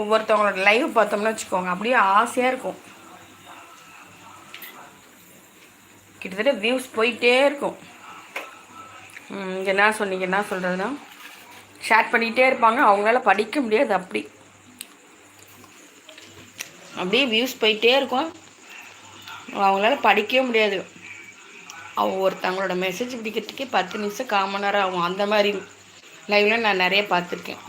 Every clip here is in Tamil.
ஒவ்வொருத்தவங்களோட லைவ் பார்த்தோம்னா வச்சுக்கோங்க அப்படியே ஆசையாக இருக்கும். கிட்டத்தட்ட வியூஸ் போயிட்டே இருக்கும். என்ன சொன்னீங்க என்ன சொல்கிறதுனா ஷேர் பண்ணிகிட்டே இருப்பாங்க அவங்களால படிக்க முடியாது அப்படி. அப்படியே வியூஸ் போயிட்டே இருக்கும். அவங்களால படிக்கவே முடியாது. அவங்க ஒருத்தவங்களோட மெசேஜ் பிடிக்கிறதுக்கே பத்து நிமிஷம் காமன் நேரம் ஆகும். அந்த மாதிரி லைவ்லாம் நான் நிறைய பார்த்துருக்கேன்.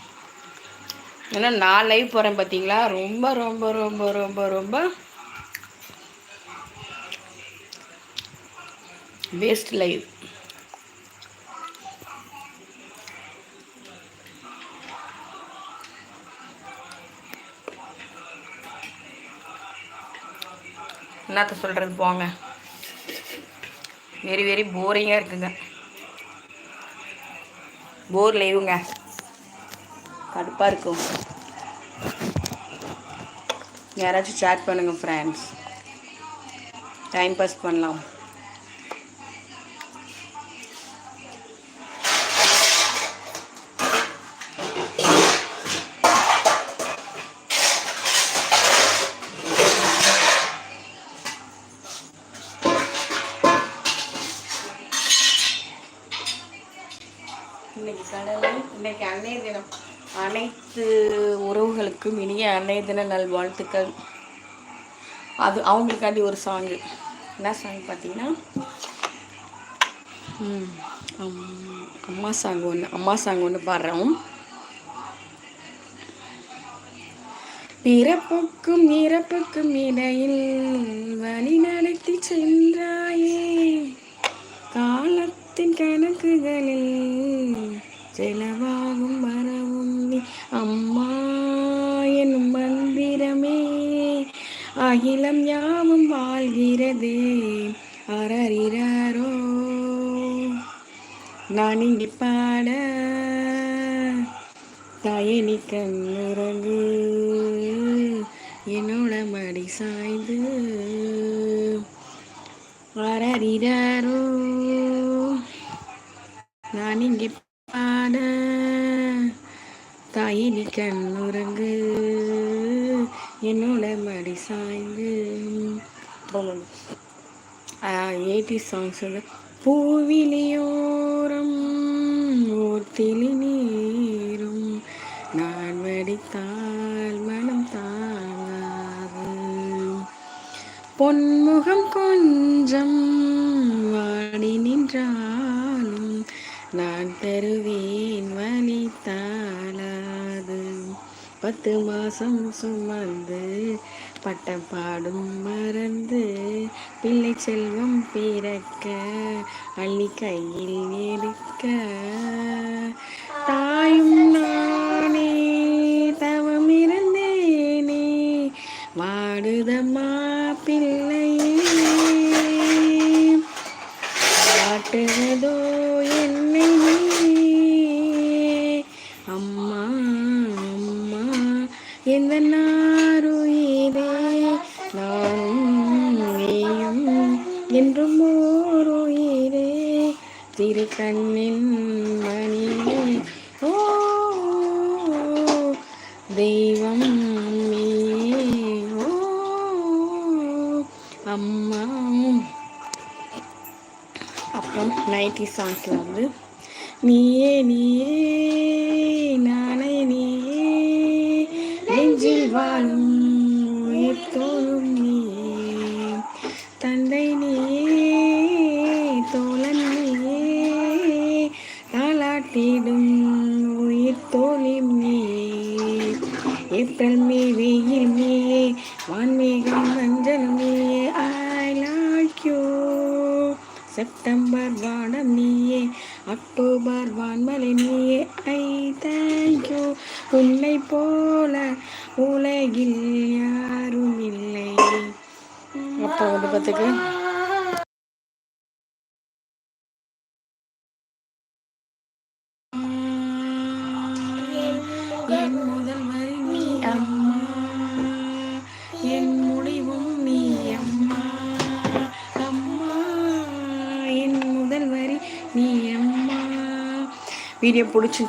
ஏன்னா நான் லைவ் போகிறேன் பார்த்தீங்களா ரொம்ப ரொம்ப ரொம்ப ரொம்ப ரொம்ப வேஸ்ட் லைவ் என்னத்த சொல்கிறது போங்க. வெரி வெரி போரிங்காக இருக்குங்க. போர் லைவுங்க கடுப்பாக இருக்கும். யாராச்சும் சேட் பண்ணுங்கள் ஃப்ரெண்ட்ஸ் டைம் பாஸ் பண்ணலாம். இன்னைக்கு கடலை இன்னைக்கு அன்னைய தினம். அனைத்து உறவுகளுக்கும் இனிய அன்னைய தின நல்வாழ்த்துக்கள். அது அவங்களுக்காண்டி ஒரு சாங்கு என்ன சாங் பார்த்தீங்கன்னா? அம்மா சாங் ஒன்று அம்மா சாங் ஒன்று பாடுறோம். பிறப்புக்கும் இறப்புக்கும் இடையில் வழி நடத்தி சென்றாயே. காலத்தின் கணக்குகளில் சில அகிலம் யாவும் வாழ்கிறதே. அரறிறாரோ நான் இங்கே பாட தயனி கண்ணுறங்கு என்னோட மடி சாய்ந்து அரறிறாரோ நான் இங்கே பாட தாயினி உறங்கு என்னோட மடி சாய்ந்து. எயிட்டி சாங்ஸ் பூவிலியோரம் ஓர்த்திலி நீரும். நான் வடித்தால் மனம் தாங்காது. பொன்முகம் கொஞ்சம் வாடி நின்றாலும் நான் தருவேன் வலித்தாளா பத்து மாதம் சுமந்து பட்டம் பாடும் மறந்து பிள்ளை செல்வம் பிறக்க அள்ளி கையில் எடுக்க. தாயும் நானே தவம் இருந்தேனே வாடுதம்மா பிள்ளையே. காட்டுவதோ என்னை சிறு கண்ணின் மணியே ஓ தெய்வம் ஓ அம்மா அப்புறம் நைன்டி சாங்ஸில் வந்து நீயே நீயே நானே நீயே. நெஞ்சில் வாழும் உயிர்த்தோ ஏப்ரல் மே வெயில் நீயே வான்மேகம் மஞ்சள் நீயே ஐ லைக் யூ செப்டம்பர் வானம் நீயே அக்டோபர் வான்மலை நீயே ஐ தேங்க்யூ உன்னை போல உலகில் யாரும் இல்லை. அப்போ வந்து பார்த்துக்கு. என் வீடியோ பிடிச்சி